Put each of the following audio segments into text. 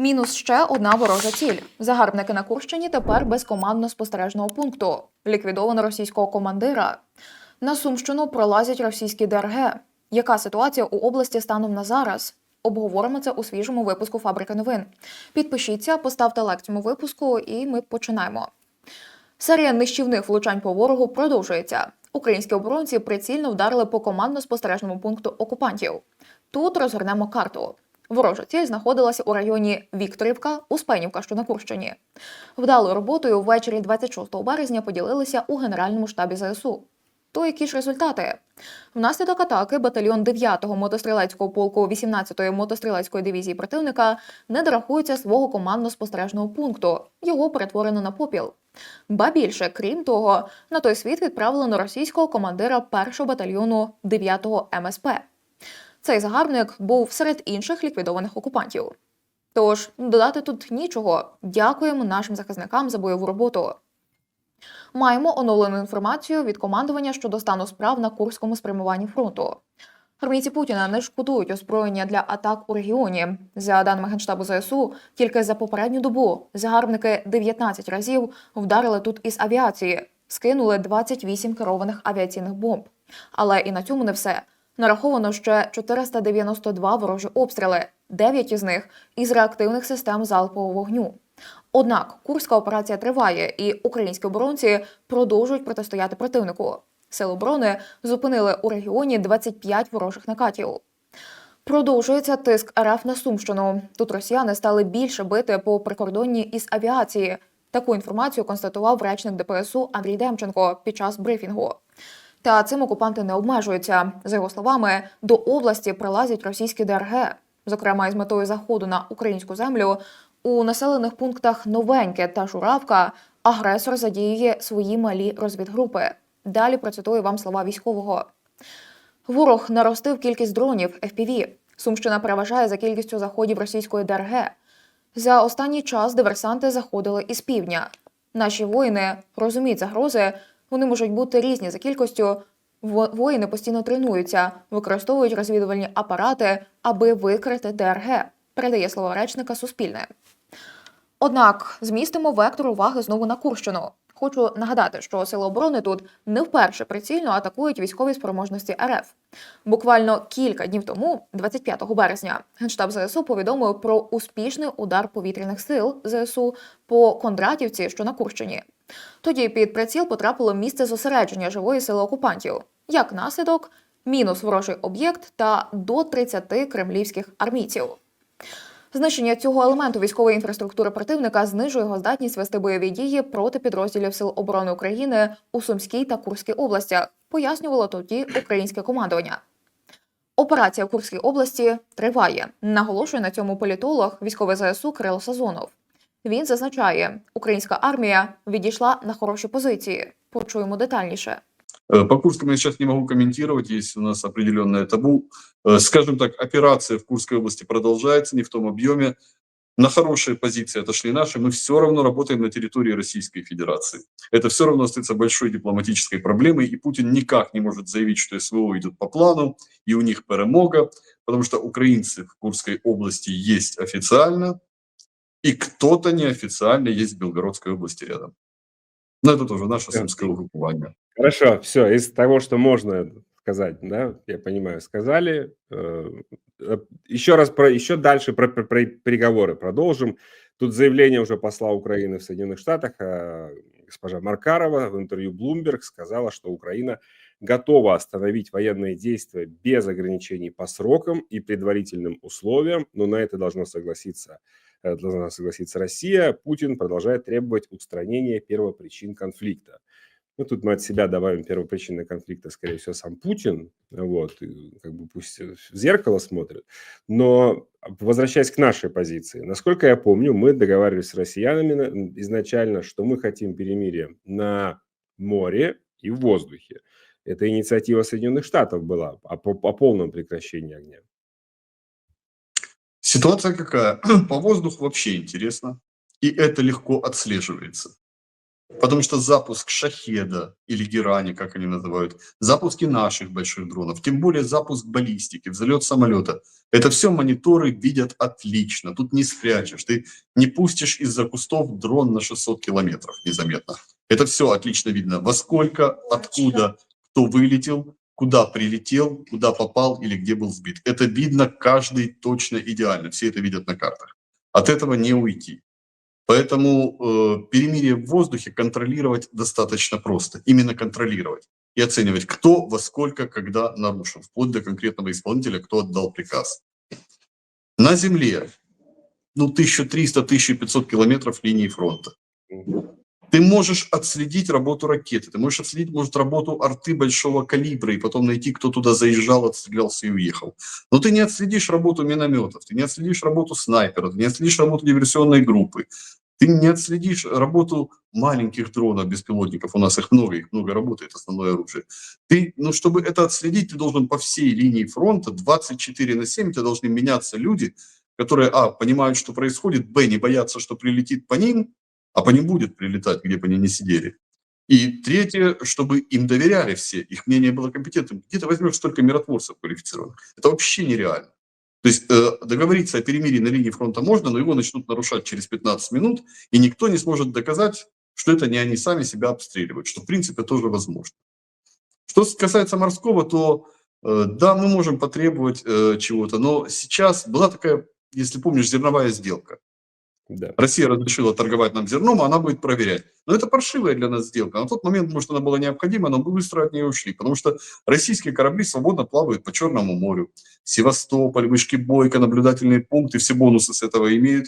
Мінус ще одна ворожа ціль. Загарбники на Курщині тепер без командно-спостережного пункту. Ліквідовано російського командира. На Сумщину пролазять російські ДРГ. Яка ситуація у області станом на зараз? Обговоримо це у свіжому випуску Фабрики новин. Підпишіться, поставте лайк цьому випуску, і ми починаємо. Серія нищівних влучань по ворогу продовжується. Українські оборонці прицільно вдарили по командно-спостережному пункту окупантів. Тут розгорнемо карту. Ворожа ціль знаходилася у районі Вікторівка, Успенівка, що на Курщині. Вдалою роботою ввечері 26 березня поділилися у Генеральному штабі ЗСУ. То які ж результати? Внаслідок атаки батальйон 9-го мотострілецького полку 18-ї мотострілецької дивізії противника не дорахується свого командно-спостережного пункту. Його перетворено на попіл. Ба більше, крім того, на той світ відправлено російського командира 1-го батальйону 9-го МСП. Цей загарбник був серед інших ліквідованих окупантів. Тож додати тут нічого. Дякуємо нашим захисникам за бойову роботу. Маємо оновлену інформацію від командування щодо стану справ на курському спрямуванні фронту. Армійці Путіна не шкодують озброєння для атак у регіоні. За даними генштабу ЗСУ, тільки за попередню добу загарбники 19 разів вдарили тут із авіації, скинули 28 керованих авіаційних бомб. Але і на цьому не все. Нараховано ще 492 ворожі обстріли, 9 із них із реактивних систем залпового вогню. Однак курська операція триває, і українські оборонці продовжують протистояти противнику. Сили оборони зупинили у регіоні 25 ворожих накатів. Продовжується тиск РФ на Сумщину. Тут росіяни стали більше бити по прикордонні із авіації. Таку інформацію констатував речник ДПСУ Андрій Демченко під час брифінгу. Та цим окупанти не обмежуються. За його словами, до області прилазять російські ДРГ, зокрема із метою заходу на українську землю. У населених пунктах Новеньке та Журавка агресор задіює свої малі розвідгрупи. Далі процитую вам слова військового. Ворог наростив кількість дронів FPV. Сумщина переважає за кількістю заходів російської ДРГ. За останній час диверсанти заходили із півдня. Наші воїни розуміють загрози, вони можуть бути різні за кількістю. Воїни постійно тренуються, використовують розвідувальні апарати, аби викрити ДРГ. Передає слово речника Суспільне. Однак змістимо вектор уваги знову на Курщину. Хочу нагадати, що сили оборони тут не вперше прицільно атакують військові спроможності РФ. Буквально кілька днів тому, 25 березня, генштаб ЗСУ повідомив про успішний удар повітряних сил ЗСУ по Кондратівці, що на Курщині. Тоді під приціл потрапило місце зосередження живої сили окупантів. Як наслідок, мінус ворожий об'єкт та до 30 кремлівських армійців. Знищення цього елементу військової інфраструктури противника знижує його здатність вести бойові дії проти підрозділів Сил оборони України у Сумській та Курській областях, пояснювало тоді українське командування. Операція в Курській області триває. Наголошує на цьому політолог військовий ЗСУ Кирило Сазонов. Він зазначає, українська армія відійшла на хороші позиції. Почуємо детальніше. Э, По Курскому я сейчас не могу комментировать, есть у нас определенное табу. Э, Скажем так, операция в Курской области продолжается, не в том объеме. На хорошие позиции отошли наши, мы все равно работаем на территории Российской Федерации. Это все равно остается большой дипломатической проблемой, и Путин никак не может заявить, что СВО идут по плану, и у них перемога, потому что украинцы в Курской области есть официально, и кто-то неофициально есть в Белгородской области рядом. Но это тоже наше сумское угруппование. Хорошо, все, из того, что можно сказать, да, я понимаю, сказали. Э, э, Еще раз про, еще дальше про, про- про переговоры продолжим. Тут заявление уже посла Украины в Соединенных Штатах, а, госпожа Маркарова в интервью Bloomberg сказала, что Украина готова остановить военные действия без ограничений по срокам и предварительным условиям, но на это должно согласиться э, должна согласиться Россия. Путин продолжает требовать устранения первопричин конфликта. Ну, тут мы от себя добавим первопричины конфликта, скорее всего, сам Путин, вот, как бы пусть в зеркало смотрит. Но возвращаясь к нашей позиции, насколько я помню, мы договаривались с россиянами на- изначально, что мы хотим перемирие на море и в воздухе. Это инициатива Соединенных Штатов была о, о полном прекращении огня. Ситуация какая? По воздуху вообще интересно. И это легко отслеживается. Потому что запуск Шахеда или Герани, как они называют, запуски наших больших дронов, тем более запуск баллистики, взлет самолета, это все мониторы видят отлично. Тут не спрячешь, ты не пустишь из-за кустов дрон на 600 километров незаметно. Это все отлично видно. Во сколько, откуда, кто вылетел, куда прилетел, куда попал или где был сбит. Это видно каждый точно идеально. Все это видят на картах. От этого не уйти. Поэтому э, перемирие в воздухе контролировать достаточно просто. Именно контролировать и оценивать, кто во сколько, когда нарушил, вплоть до конкретного исполнителя, кто отдал приказ. На земле, ну, 1300-1500 километров линии фронта. Ты можешь отследить работу ракеты, ты можешь отследить, может, работу арты большого калибра и потом найти, кто туда заезжал, отстрелялся и уехал. Но ты не отследишь работу минометов, ты не отследишь работу снайперов, ты не отследишь работу диверсионной группы, ты не отследишь работу маленьких дронов, беспилотников, у нас их много, их много работает, основное оружие. Ты, ну, чтобы это отследить, ты должен по всей линии фронта 24 на 7, ты должны меняться люди, которые, а, понимают, что происходит, б, не боятся, что прилетит по ним, а по ним будет прилетать, где бы они ни сидели. И третье, чтобы им доверяли все, их мнение было компетентным. Где ты возьмешь столько миротворцев квалифицированных? Это вообще нереально. То есть э, договориться о перемирии на линии фронта можно, но его начнут нарушать через 15 минут, и никто не сможет доказать, что это не они сами себя обстреливают, что в принципе тоже возможно. Что касается морского, то э, да, мы можем потребовать э, чего-то, но сейчас была такая, если помнишь, зерновая сделка. Да. Россия разрешила торговать нам зерном, а она будет проверять. Но это паршивая для нас сделка. На тот момент, может, она была необходима, но мы быстро от нее ушли, потому что российские корабли свободно плавают по Черному морю. Севастополь, вышки Бойко, наблюдательные пункты, все бонусы с этого имеют.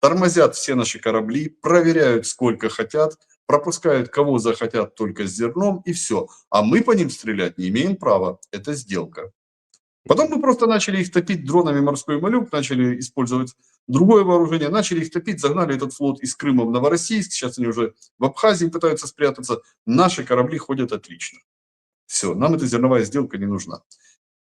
Тормозят все наши корабли, проверяют, сколько хотят, пропускают, кого захотят только с зерном, и все. А мы по ним стрелять не имеем права. Это сделка. Потом мы просто начали их топить дронами морской малюк, начали использовать другое вооружение, начали их топить, загнали этот флот из Крыма в Новороссийск, сейчас они уже в Абхазии пытаются спрятаться. Наши корабли ходят отлично. Все, нам эта зерновая сделка не нужна.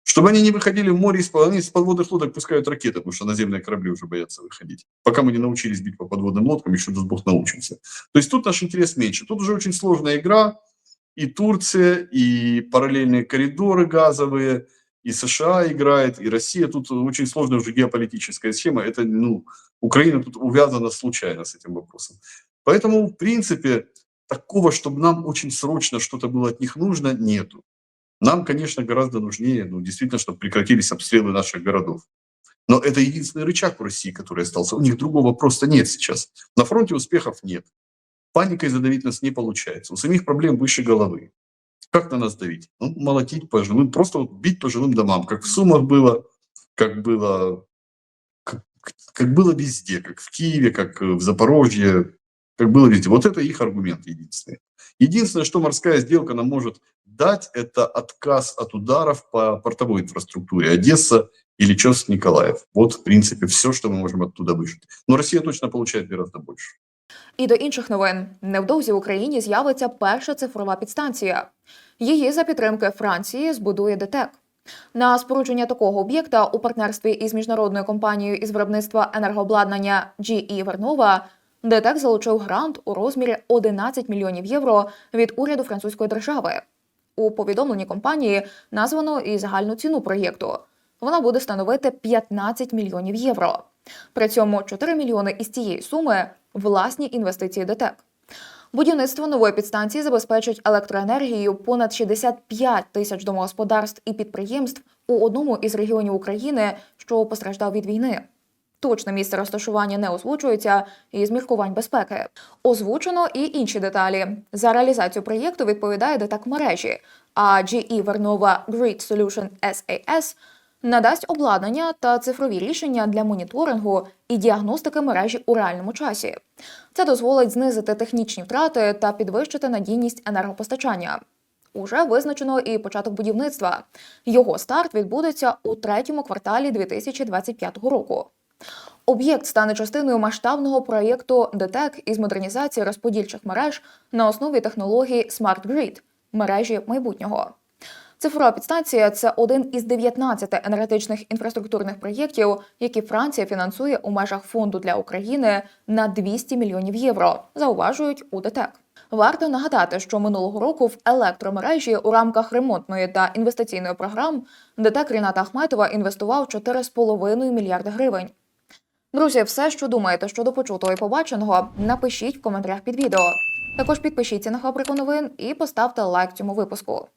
Чтобы они не выходили в море, они с подводных лодок пускают ракеты, потому что наземные корабли уже боятся выходить. Пока мы не научились бить по подводным лодкам, еще даст Бог научимся. То есть тут наш интерес меньше. Тут уже очень сложная игра. И Турция, и параллельные коридоры газовые, и США играет, и Россия. Тут очень сложная уже геополитическая схема. Это, ну, Украина тут увязана случайно с этим вопросом. Поэтому, в принципе, такого, чтобы нам очень срочно что-то было от них нужно, нету. Нам, конечно, гораздо нужнее, ну, действительно, чтобы прекратились обстрелы наших городов. Но это единственный рычаг у России, который остался. У них другого просто нет сейчас. На фронте успехов нет. Паникой задавить нас не получается. У самих проблем выше головы. Как на нас давить? Ну, молотить по жилым, просто вот бить по жилым домам, как в Сумах было, как было, как, как было везде, как в Киеве, как в Запорожье, как было везде. Вот это их аргумент единственный. Единственное, что морская сделка нам может дать, это отказ от ударов по портовой инфраструктуре Одесса или Чост Николаев. Вот, в принципе, все, что мы можем оттуда выжить. Но Россия точно получает гораздо больше. І до інших новин невдовзі в Україні з'явиться перша цифрова підстанція. Її за підтримки Франції збудує ДТЕК. На спорудження такого об'єкта у партнерстві із міжнародною компанією із виробництва енергообладнання GE Вернова ДТЕК залучив грант у розмірі 11 мільйонів євро від уряду французької держави. У повідомленні компанії названо і загальну ціну проєкту. Вона буде становити 15 мільйонів євро. При цьому 4 мільйони із цієї суми власні інвестиції ДТЕК. Будівництво нової підстанції забезпечить електроенергією понад 65 тисяч домогосподарств і підприємств у одному із регіонів України, що постраждав від війни. Точне місце розташування не озвучується із міркувань безпеки. Озвучено і інші деталі. За реалізацію проєкту відповідає ДТЕК мережі, а GE Vernova Grid Solution SAS надасть обладнання та цифрові рішення для моніторингу і діагностики мережі у реальному часі. Це дозволить знизити технічні втрати та підвищити надійність енергопостачання. Уже визначено і початок будівництва. Його старт відбудеться у третьому кварталі 2025 року. Об'єкт стане частиною масштабного проєкту ДТЕК із модернізації розподільчих мереж на основі технології Smart Grid – мережі майбутнього. Цифрова підстанція це один із 19 енергетичних інфраструктурних проєктів, які Франція фінансує у межах фонду для України на 200 мільйонів євро. Зауважують у ДТЕК. Варто нагадати, що минулого року в електромережі у рамках ремонтної та інвестиційної програм ДТЕК Ріната Ахметова інвестував 4,5 мільярди гривень. Друзі, все, що думаєте щодо почутого і побаченого, напишіть в коментарях під відео. Також підпишіться на фабрику новин і поставте лайк цьому випуску.